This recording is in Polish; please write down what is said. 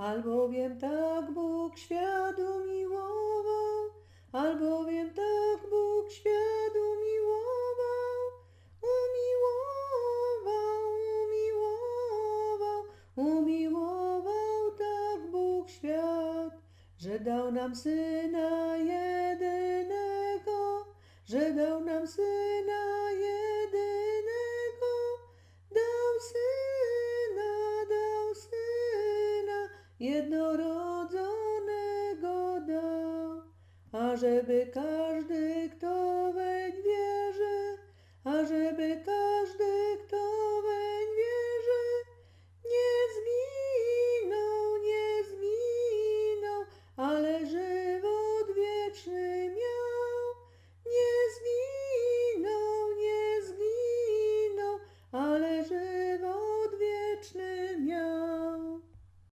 albowiem tak Bóg światu miłował, albowiem tak Bóg światu miłował, umiłował, umiłował, umiłował tak Bóg świat, że dał nam Syna jedynego, że dał nam jednorodzonego dał, ażeby każdy